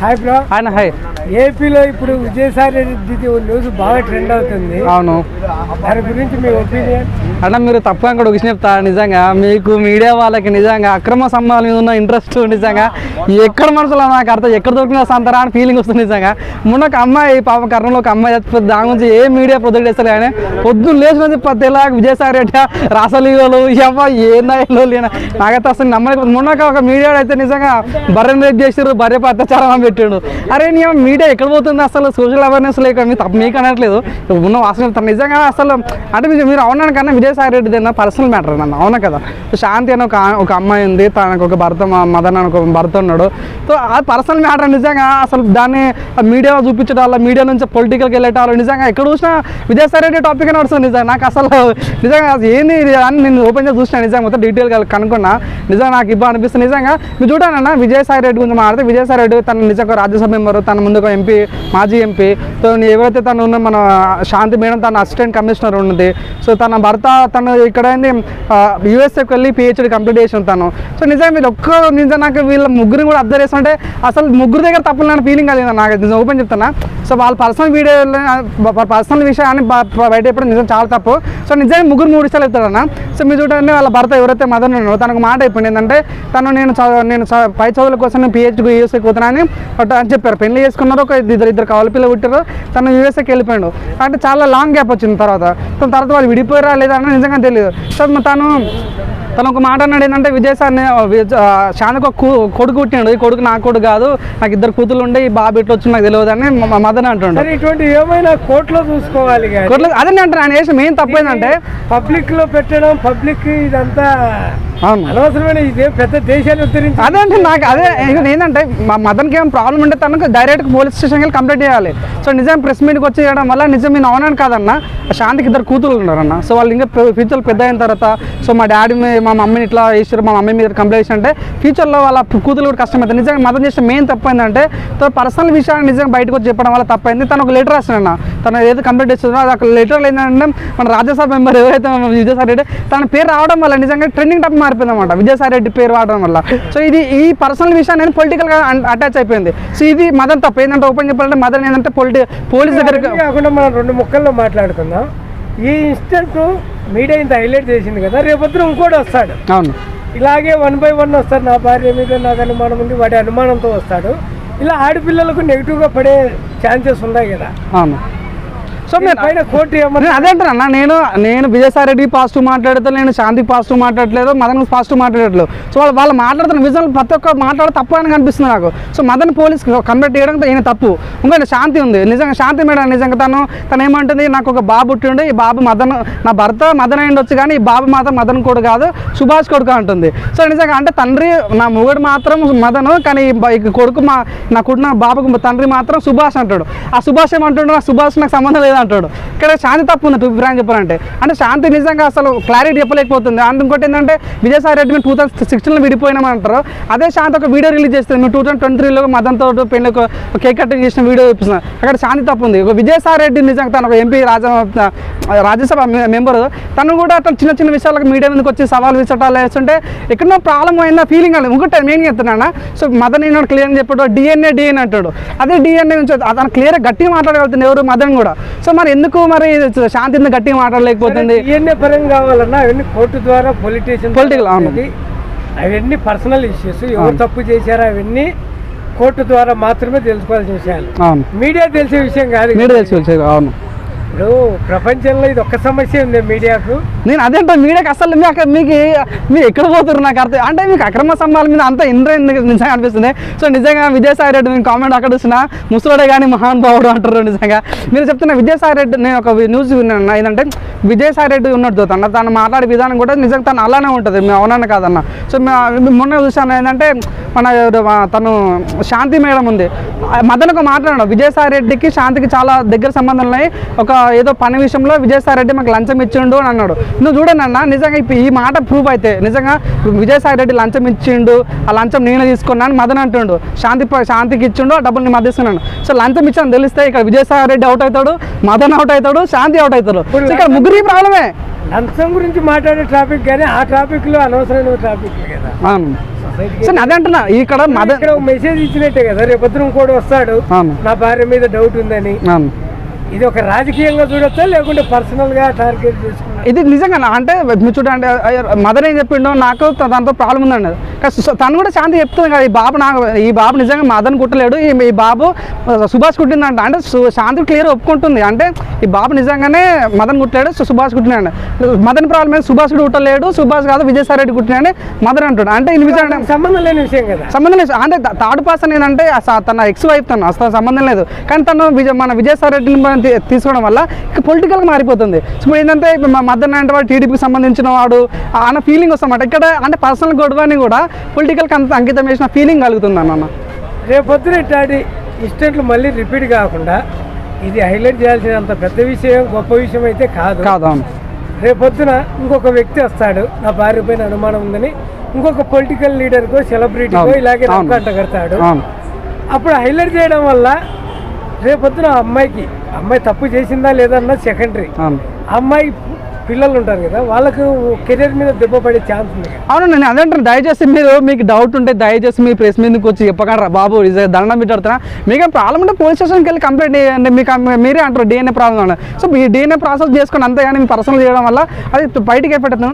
Hi bro ఆయన hi ఏపీలో ఇప్పుడు విజయసాయి రెడ్డి న్యూస్ బాగా ట్రెండ్ అవుతుంది. అవును. దాని గురించి మీ ఒపీనియన్ అంటే మీరు తప్పుగా కూడా ఒక చెప్తా నిజంగా మీకు మీడియా వాళ్ళకి నిజంగా అక్రమ సంబంధాల మీద ఉన్న ఇంట్రెస్ట్ నిజంగా ఎక్కడ మనసులో నాకు అర్థం ఎక్కడ దొరికిన సంతరా అని ఫీలింగ్ వస్తుంది నిజంగా. మొన్న ఒక అమ్మాయి పాప కర్ణంలో ఒక అమ్మాయి చచ్చిపోతే దాని గురించి ఏ మీడియా ప్రొజెక్ట్ చేస్తారు కానీ పొద్దున్న లేచిన పత్తేలా విజయసాయి రెడ్డి రాసలీగలు ఇవ్వ ఏ నాకైతే అసలు నమ్మలేకపోతే మొన్న ఒక మీడియా అయితే నిజంగా బర్రెని రేపు చేసారు బర్రె అత్యాచారం అని పెట్టాడు. అరే నీ మీడియా ఎక్కడ పోతుంది అసలు? సోషల్ అవేర్నెస్ లేక మీ తప్ప మీకు అనట్లేదు. ఉన్న వాసన నిజంగా అసలు అంటే మీరు మీరు అవునాను కన్నా విజయసాయి రెడ్డి ఏదైనా పర్సనల్ మ్యాటర్ నన్ను అవునా కదా? శాంతి అని ఒక ఒక అమ్మాయి ఉంది తనకు ఒక భర్త మదన్ అని ఒక భర్త ఉన్నాడు. సో ఆ పర్సనల్ మ్యాటర్ నిజంగా అసలు దాన్ని మీడియాలో చూపించడం వల్ల మీడియా నుంచి పొలిటికల్కి వెళ్ళేటాలు నిజంగా ఎక్కడ చూసినా విజయసాయి రెడ్డి టాపిక్ అని వస్తుంది నిజంగా. నాకు అసలు నిజంగా ఏంది ఇది అని నేను ఓపెన్ చేసి చూసిన నిజంగా మొత్తం డీటెయిల్గా కనుక్కున్నా. నిజంగా నాకు ఇబ్బంది అనిపిస్తుంది. నిజంగా మీరు చూడాలన్నా విజయసాయి రెడ్డి గురించి మాట్లాడితే విజయసాయి రెడ్డి తన నిజంగా రాజ్యసభ మెంబరు తన ముందు ఒక ఎంపీ మాజీ ఎంపీ. సో ఎవరైతే తను ఉన్న మన శాంతి మేడం తన అసిస్టెంట్ కమిషనర్ ఉన్నది. సో తన భర్త తను ఇక్కడ యూఎస్ఏకి వెళ్ళి పిహెచ్డి కంప్లీట్ చేసి తను. సో నిజంగా మీరు ఒక్క నిజం నాకు వీళ్ళ ముగ్గురిని కూడా అబ్జర్వ్ చేస్తుంటే అసలు ముగ్గురు దగ్గర తప్పులు నేను ఫీలింగ్ కలిగింది నాకు. నిజం ఓపెన్ చెప్తున్నా. సో వాళ్ళ పర్సనల్ వీడియో పర్సనల్ విషయాన్ని బ- బయట నిజం చాలా తప్పు. సో నిజంగా ముగ్గురు మూడు విషయాలు చెప్తాడన్న సో మీరు చూడండి వాళ్ళ భర్త ఎవరైతే మదన్ ఉన్నారో తనకు మాట అయిపోయింది ఏంటంటే తను నేను నేను పై చదువుల కోసం నేను పిహెచ్డి యూఎస్ఏకి పోతున్నాను అని అని చెప్పారు. పెళ్ళి చేసుకున్నారు ఒక ఇద్దరు ఇద్దరు కవల పిల్లలు పుట్టారు తను యూఎస్ఏకి వెళ్ళిపోయాడు. అంటే చాలా లాంగ్ గ్యాప్ వచ్చింది తర్వాత. తర్వాత వాళ్ళు విడిపోయారా లేదా అని నిజంగా తెలియదు సార్ తను తను ఒక మాట అన్నాడు ఏంటంటే విజయసాన్ని శాంతికి ఒక కూ- కొడుకు పుట్టినాడు. ఈ కొడుకు నా కొడుకు కాదు. నాకు ఇద్దరు కూతురు ఉండే ఈ బాబు ఇట్లా వచ్చి నాకు తెలియదు అని మ- మదన్ అంటుండే. సరే ఇటువంటి ఏమైనా కోర్టులో చూసుకోవాలి కానీ. కొట్ల- అదే అంటాను ఆయన చేసిన మెయిన్ తప్పు ఏంటంటే పబ్లిక్లో పెట్టడం పబ్లిక్ ఇదంతా అనవసరమైన ఇదే పెద్ద దేశాన్ని ఉద్ధరించి అదే అంటే నాకు అదే ఏంటంటే మా మదన్కి ఏం ప్రాబ్లం ఉంటే తనకు డైరెక్ట్ పోలీస్ స్టేషన్కి వెళ్ళి కంప్లైంట్ చేయాలి. సో నిజం ప్రెస్ మీట్కి వచ్చి చేయడం వల్ల నిజం నేను అవునాను కాదన్న శాంతికి ఇద్దరు కూతురు ఉన్నారన్న. సో వాళ్ళు ఇంకా ఫ్యూచర్ పెద్ద అయిన తర్వాత సో మా డాడీ మీ- మమ్మీని ఇట్లా చేసారు మా మమ్మీ మీద కంప్లైంట్ చేసి అంటే ఫ్యూచర్లో వాళ్ళ కూతురు కూడా కష్టమవుతుంది నిజంగా మదన్ చేసిన మెయిన్ తప్పు ఏంటంటే తన పర్సనల్ విషయాన్ని నిజంగా బయటకు వచ్చి చెప్పడం వల్ల తప్పైంది. తను ఒక లెటర్ రాసిన తను ఏదైతే కంప్లైంట్ చేస్తుందో అది ఒక లెటర్లో ఏంటంటే మన రాజ్యసభ మెంబర్ ఎవరైతే విజయసాయి రెడ్డి తన పేరు రావడం వల్ల నిజంగా ట్రెండింగ్ టాపిక్ మారిపోయింది అనమాట విజయసాయి రెడ్డి పేరు వాడడం వల్ల. సో ఇది ఈ పర్సనల్ విషయాన్ని పొలిటికల్గా అటాచ్ అయిపోయింది. సో ఇది మదన్ తప్పు. ఏంటంటే ఓపెన్ చెప్పాలంటే మదన్ ఏంటంటే పొలిటి పోలీస్ మనం రెండు ముక్కల్లో మాట్లాడుకుందాం. ఈ ఇన్స్టెంట్ మీడియా ఇంత హైలైట్ చేసింది కదా రేపొద్దున ఇంకోటి వస్తాడు. అవును. ఇలాగే వన్ బై వన్ వస్తాడు నా భార్య మీద నాకు అనుమానం ఉంది వాడి అనుమానంతో వస్తాడు. ఇలా ఆడపిల్లలకు నెగిటివ్గా పడే ఛాన్సెస్ ఉన్నాయి కదా. అవును. సో మీరు పైన కోర్టు ఏమన్నా నేను నేను నేను విజయసాయి రెడ్డి పాజిటివ్ మాట్లాడితే నేను శాంతి పాజిటివ్ మాట్లాడట్లేదు మదన్ పాజిటివ్ మాట్లాడట్లేదు. సో వాళ్ళు వాళ్ళు మాట్లాడుతున్న విజువల్ ప్రతి ఒక్క మాట్లాడ తప్పు అని కనిపిస్తుంది నాకు. సో మదన్ పోలీస్ కంప్లైంట్ చేయడం ఈయన తప్పు. ఇంకోటి శాంతి ఉంది. నిజంగా శాంతి మేడం నిజంగా తను తను ఏమంటుంది నాకు ఒక బాబు పుట్టిండు ఈ బాబు మదన్ నా భర్త మదన్ అయి ఉండొచ్చు కానీ ఈ బాబు మాత్రం మదన్ కొడు కాదు సుభాష్ కొడుకు అంటుంది. సో నిజంగా అంటే తండ్రి నా మొగుడు మాత్రం మదను కానీ కొడుకు మా నా కుట్టిన బాబుకు తండ్రి మాత్రం సుభాష్ అంటాడు. ఆ సుభాష్ ఏమంటాడు? నా సుభాష్ నాకు సంబంధం లేదు? అంటాడు. ఇక్కడ శాంతి తప్పు ఉంది టూ ఫ్రాంక్ చెప్పాలంటే. అంటే శాంతి నిజంగా అసలు క్లారిటీ చెప్పలేకపోతుంది. అంత ఇంకోటి ఏంటంటే విజయసాయి రెడ్డి టూ థౌసండ్ సిక్స్టీన్లో విడిపోయినామని అంటారు. అదే శాంతి ఒక వీడియో రిలీజ్ చేస్తుంది మేము టూ థౌసండ్ ట్వంటీ త్రీలో మదంతో పెళ్ళి ఒక కేక్ కటింగ్ చేసిన వీడియో చూపిస్తున్నా. అక్కడ శాంతి తప్పు ఉంది. ఒక విజయసాయి రెడ్డి నిజంగా తను ఒక ఎంపీ రాజ రాజ్యసభ మెంబరు తను కూడా అతను చిన్న చిన్న విషయాలకు మీడియా మీదకి వచ్చి సవాల్ విసటాలు వేస్తుంటే ఎక్కడో ప్రాబ్లం అయిందా ఫీలింగ్ అలా ఇంకోటి మెయిన్ చెప్తున్నా సో మదన్ నేను క్లియర్ అని చెప్పాడు డిఎన్ఏ డిఎన్ఏ అంటాడు. అదే డిఎన్ఏ నుంచి అతను క్లియర్గా గట్టిగా మాట్లాడగలుగుతుంది ఎవరు? మదన్ కూడా. సో మరి ఎందుకు మరి శాంతి గట్టిగా మాట్లాడలేకపోతుంది? డిఎన్ఏ పరంగా కావాలన్నా అవన్నీ కోర్టు ద్వారా పొలిటీషియన్ అవును. అవన్నీ పర్సనల్ ఇష్యూస్ ఎవరు తప్పు చేశారో అవన్నీ కోర్టు ద్వారా మాత్రమే తెలుసుకోవాల్సిన విషయాలు. మీడియా తెలిసే విషయం కాదు మీరు తెలిసి వచ్చేది అవును. ఇప్పుడు ప్రపంచంలో ఇది ఒక్క సమస్య ఉంది మీడియాకు. నేను అదేంటో మీడియాకి అసలు మీ అక్కడ మీకు మీరు ఎక్కడ పోతున్నారు నాకు అర్థం అంటే మీకు అక్రమ సంబంధాల మీద అంత ఇంద్ర నిజంగా అనిపిస్తుంది? సో నిజంగా విజయసాయి రెడ్డి నేను కామెంట్ అక్కడ వచ్చిన ముసలోడే కానీ మహాన్ భావుడు అంటారు నిజంగా. మీరు చెప్తున్న విజయసాయి రెడ్డి నేను ఒక న్యూస్ విన్నాను. ఏంటంటే విజయసాయి రెడ్డి ఉన్నట్టు తన. తను మాట్లాడే విధానం కూడా నిజంగా తను అలానే ఉంటుంది. మేము అవునన్నా కాదన్న. సో మొన్న చూసాను ఏంటంటే మన తను శాంతి మేడం ఉంది. మదన్ ఒక మాట్లాడాడు విజయసాయి రెడ్డికి శాంతికి చాలా దగ్గర సంబంధం ఉన్నాయి. ఒక ఏదో పని విషయంలో విజయసాయి రెడ్డి మాకు లంచం ఇచ్చిండు అని అన్నాడు. నువ్వు చూడండి అన్న నిజంగా ఇప్పుడు ఈ మాట ప్రూఫ్ అయితే నిజంగా విజయసాయి రెడ్డి లంచం ఇచ్చిండు ఆ లంచం నేను తీసుకున్నాను మదన్ అంటుండు. శాంతి శాంతికి ఇచ్చిండు ఆ డబ్బులు నేను మధ్యస్తున్నాను సో లంచం ఇచ్చాను తెలిస్తే ఇక్కడ విజయసాయి రెడ్డి అవుట్ అవుతాడు మదన్ అవుట్ అవుతాడు శాంతి అవుట్ అవుతాడు. ఇక్కడ ముగ్గురి ప్రాబ్లమే. లంచం గురించి మాట్లాడే ట్రాఫిక్ కానీ ఆ ట్రాఫిక్లో అనవసరమైన ట్రాఫిక్ కదా. అవును. అదే అంటున్నా ఇక్కడ ఇక్కడ మెసేజ్ ఇచ్చినట్టే కదా రేపొద్దున కూడా వస్తాడు నా భార్య మీద డౌట్ ఉందని. ఇది ఒక రాజకీయంగా చూడొచ్చా లేకుంటే పర్సనల్గా టార్గెట్ చేసుకున్నా ఇది నిజంగా అంటే చూడండి మదర్ ఏం చెప్పిండో నాకు దాంతో ప్రాబ్లం ఉందండి. తను కూడా శాంతి చెప్తుంది కదా ఈ బాబు నాకు ఈ బాబు నిజంగా మదన్ కుట్టలేడు ఈ బాబు సుభాష్ కుట్టిందంట. అంటే శాంతి క్లియర్ ఒప్పుకుంటుంది. అంటే ఈ బాబు నిజంగానే మదన్ కుట్టలేడు సుభాష్ కుట్టినాడు మదన్ ప్రాబ్లం ఏంది సుభాష్ కూడా కుట్టలేడు సుభాష్ కాదు విజయసాయి రెడ్డి కుట్టినాడు మదన్ అంటాడు. అంటే నిజంగా సంబంధం లేని విషయం కదా. సంబంధం లేదు. అంటే థర్డ్ పర్సన్ ఏంటంటే తన ఎక్స్ వైఫ్ తను అసలు సంబంధం లేదు. కానీ తను విజయ్ మన విజయసాయి రెడ్డిని తీసుకోవడం వల్ల ఇక పొలిటికల్గా మారిపోతుంది. సో ఇప్పుడు ఏంటంటే మదన్ అంటే వాడు టీడీపీకి సంబంధించిన వాడు. అన్న ఫీలింగ్ వస్తామాట ఇక్కడ అంటే పర్సనల్ గొడవని కూడా పొలిటికల్కి అంత అంకితం చేసిన ఫీలింగ్ కలుగుతుంది అన్న రేపొద్దున ఇట్లాంటి ఇన్సిడెంట్లు మళ్ళీ రిపీట్ కాకుండా ఇది హైలైట్ చేయాల్సినంత పెద్ద విషయం గొప్ప విషయం అయితే కాదు. కాదు రేపొద్దున ఇంకొక వ్యక్తి వస్తాడు. నా భార్య పైన అనుమానం ఉందని ఇంకొక పొలిటికల్ లీడర్కో సెలబ్రిటీకో. ఇలాగే. నమ్మకంట కడతాడు అప్పుడు హైలైట్ చేయడం వల్ల రేపొద్దున అమ్మాయికి అమ్మాయి తప్పు చేసిందా లేదా అన్నది సెకండరీ అమ్మాయి పిల్లలు ఉంటారు కదా వాళ్ళకు కెరీర్ మీద దెబ్బ పడే ఛాన్స్ ఉంది అవును నేను అదే అంటాను దయచేసి మీరు మీకు డౌట్ ఉంటే దయచేసి మీ ప్రెస్ మీదకి వచ్చి చెప్పకండి బాబు. ఇది దండం పెట్టాడుతున్నా మీకు ప్రాబ్లం ఉంటే పోలీస్ స్టేషన్కి వెళ్ళి కంప్లైంట్ చేయండి మీకు మీరే అంటారు డిఎన్ఏ ప్రాబ్లం అని. సో మీ డిఎన్ఏ ప్రాసెస్ చేసుకుని అంతేగాని పర్సనల్ చేయడం వల్ల అది బయటికి ఎఫెక్ట్ అవుతుంది.